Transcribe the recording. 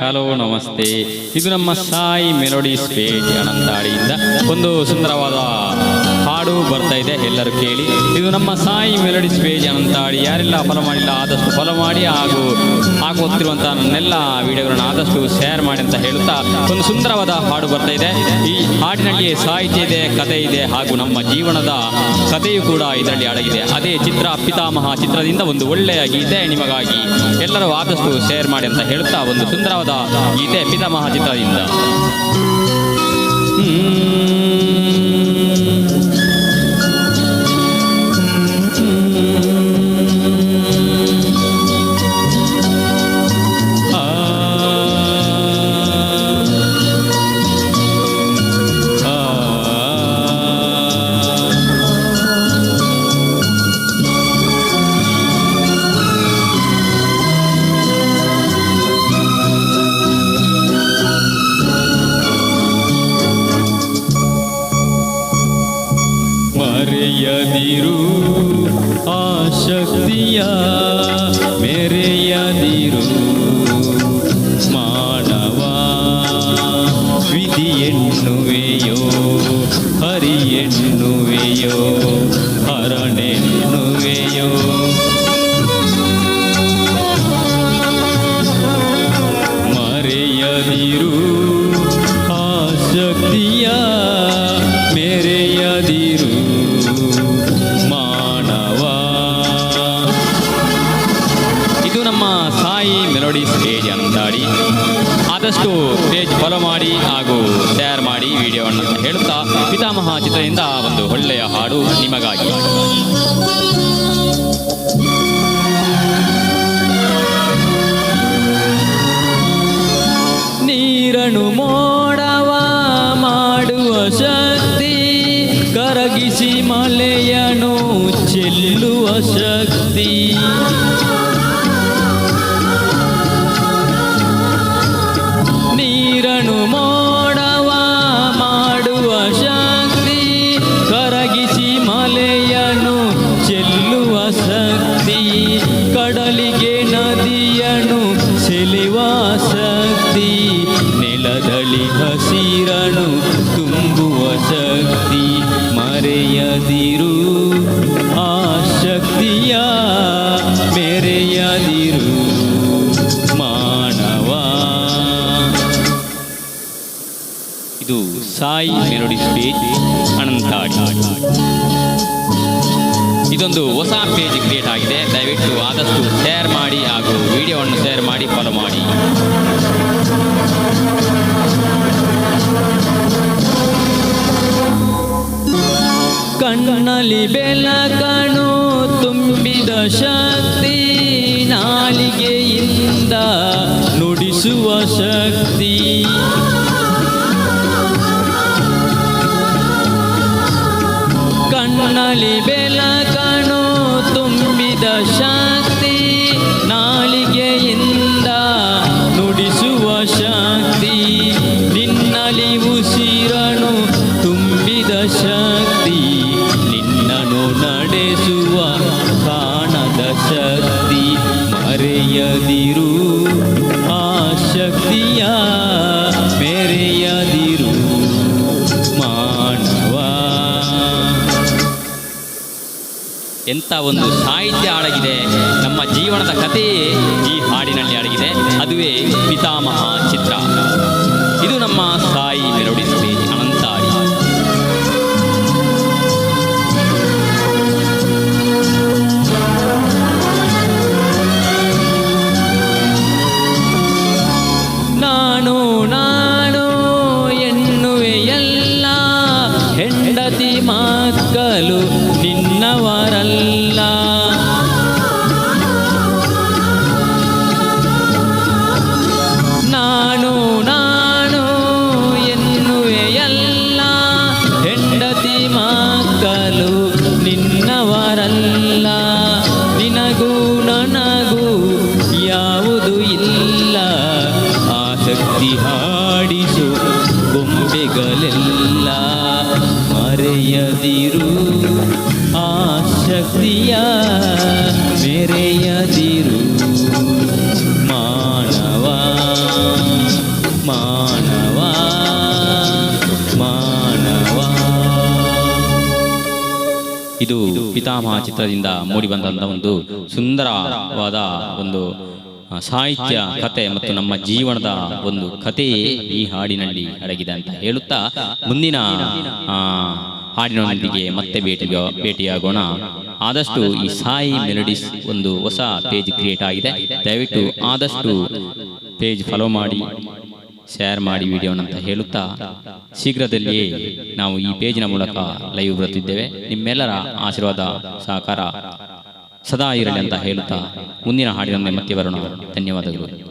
Hello ನಮಸ್ತೆ. ಇದು ನಮ್ಮ ಸಾಯಿ ಮೆಲೋಡಿ ಪೇಜ್ ಅನಂತಾಡಿಯಿಂದ ಒಂದು ಸುಂದರವಾದ ಹಾಡು ಬರ್ತಾ ಇದೆ, ಎಲ್ಲರೂ ಕೇಳಿ. ಇದು ನಮ್ಮ ಸಾಯಿ ಮೆಲೋಡಿಸ್ ಅಂತ ಅನಂತಾಡಿ ಯಾರೆಲ್ಲ ಫಾಲೋ ಮಾಡಿಲ್ಲ, ಆದಷ್ಟು ಫಾಲೋ ಮಾಡಿ ಹಾಗೂ ಹೋಗ್ತಿರುವಂತಹ ನನ್ನೆಲ್ಲ ವಿಡಿಯೋಗಳನ್ನ ಆದಷ್ಟು ಶೇರ್ ಮಾಡಿ ಅಂತ ಹೇಳುತ್ತಾ ಒಂದು ಸುಂದರವಾದ ಹಾಡು ಬರ್ತಾ ಇದೆ. ಈ ಹಾಡಿನಲ್ಲಿ ಸಾಹಿತ್ಯ ಇದೆ ಕಥೆ ಇದೆ ಹಾಗೂ ನಮ್ಮ ಜೀವನದ ಕಥೆಯು ಕೂಡ ಇದರಲ್ಲಿ ಅಡಗಿದೆ. ಅದೇ ಚಿತ್ರ ಪಿತಾಮಹ ಚಿತ್ರದಿಂದ ಒಂದು ಒಳ್ಳೆಯ ಗೀತೆ ನಿಮಗಾಗಿ ಎಲ್ಲರೂ ಆದಷ್ಟು ಶೇರ್ ಮಾಡಿ ಅಂತ ಹೇಳುತ್ತಾ ಒಂದು ಸುಂದರವಾದ ಗೀತೆ ಪಿತಾಮಹ ಚಿತ್ರದಿಂದ. ಮರೆಯದಿರು ಆ ಶಕ್ತಿಯ ಮೆರೆಯದಿರು. ಮಾನವ ವಿಧಿ ಮೆಲೋಡಿ ಸ್ಟೇಜ್ ಅಂತಾಡಿ ಆದಷ್ಟು ಸ್ಟೇಜ್ ಫಾಲೋ ಮಾಡಿ ಹಾಗೂ ಶೇರ್ ಮಾಡಿ ವಿಡಿಯೋವನ್ನು ಹೇಳುತ್ತಾ ಪಿತಾಮಹ ಚಿತ್ರದಿಂದ ಒಂದು ಒಳ್ಳೆಯ ಹಾಡು ನಿಮಗಾಗಿ. ನೀರನ್ನು ಮೋಡವ ಮಾಡುವ ಶಕ್ತಿ, ಕರಗಿಸಿ ಮಲೆಯನು ಚೆಲ್ಲುವ ಶಕ್ತಿ. ಮೆರೆಯದಿರು ಮಾನವ. ಇದು ಸಾಯಿ ಮೆಲೋಡಿ ಸ್ಟೇಜ್ ಅನಂತಾಡಿ. ಇದೊಂದು ಹೊಸ ಪೇಜ್ ಕ್ರಿಯೇಟ್ ಆಗಿದೆ. ದಯವಿಟ್ಟು ಆದಷ್ಟು ಶೇರ್ ಮಾಡಿ ಹಾಗೂ ವಿಡಿಯೋವನ್ನು ಶೇರ್ ಮಾಡಿ ಫಾಲೋ ಮಾಡಿ. ಕಣ್ಣಲ್ಲಿ ಬೆಳಕನು ತುಂಬಿದ ಶಕ್ತಿ. ನಾಲಿಗೆಯಿಂದ ನುಡಿಸುವ ಶಕ್ತಿ. ಕಣ್ಣಲ್ಲಿ ಬೆಲಕನು ತುಂಬಿದ ಶಕ್ತಿ ಎಂಥ ಒಂದು ಸಾಹಿತ್ಯ ಅಡಗಿದೆ ನಮ್ಮ ಜೀವನದ ಕಥೆಯೇ ಈ ಹಾಡಿನಲ್ಲಿ ಅಡಗಿದೆ ಅದುವೇ ಪಿತಾಮಹ ಚಿತ್ರ. ಇದು ನಮ್ಮ ಸಾಯಿ ಮೆರವಣಿಗೆ ಅನಂತಾಡಿ ನಾನು ನಾನು ಎನ್ನುವೆ ಎಲ್ಲ ಹೆಂಡತಿ ಮಕ್ಕಳು ಮೆರೆಯದಿರು ಆ ಶಕ್ತಿಯ ಮೆರೆಯದಿರು ಮಾನವ ಮಾನವ ಮಾನವ. ಇದು ಪಿತಾಮಹ ಚಿತ್ರದಿಂದ ಮೂಡಿ ಬಂದಂತ ಒಂದು ಸುಂದರವಾದ ಒಂದು ಸಾಹಿತ್ಯ ಕತೆ ಮತ್ತು ನಮ್ಮ ಜೀವನದ ಒಂದು ಕಥೆಯೇ ಈ ಹಾಡಿನಲ್ಲಿ ಅಡಗಿದೆ ಅಂತ ಹೇಳುತ್ತಾ ಮುಂದಿನ ಹಾಡಿನೊಂದಿಗೆ ಮತ್ತೆ ಭೇಟಿ ಭೇಟಿಯಾಗೋಣ. ಆದಷ್ಟು ಈ ಸಾಯಿ ಮೆಲಡಿಸ್ ಒಂದು ಹೊಸ ಪೇಜ್ ಕ್ರಿಯೇಟ್ ಆಗಿದೆ. ದಯವಿಟ್ಟು ಆದಷ್ಟು ಪೇಜ್ ಫಾಲೋ ಮಾಡಿ, ಶೇರ್ ಮಾಡಿ ವಿಡಿಯೋನಂತ ಹೇಳುತ್ತಾ, ಶೀಘ್ರದಲ್ಲಿಯೇ ನಾವು ಈ ಪೇಜ್ನ ಮೂಲಕ ಲೈವ್ ಬರುತ್ತಿದ್ದೇವೆ. ನಿಮ್ಮೆಲ್ಲರ ಆಶೀರ್ವಾದ, ಸಹಕಾರ ಸದಾ ಇರಲಿ ಅಂತ ಹೇಳುತ್ತಾ, ಮುಂದಿನ ಹಾಡಿನೊಂದಿಗೆ ಮತ್ತೆ ಬರೋಣ. ಧನ್ಯವಾದಗಳು.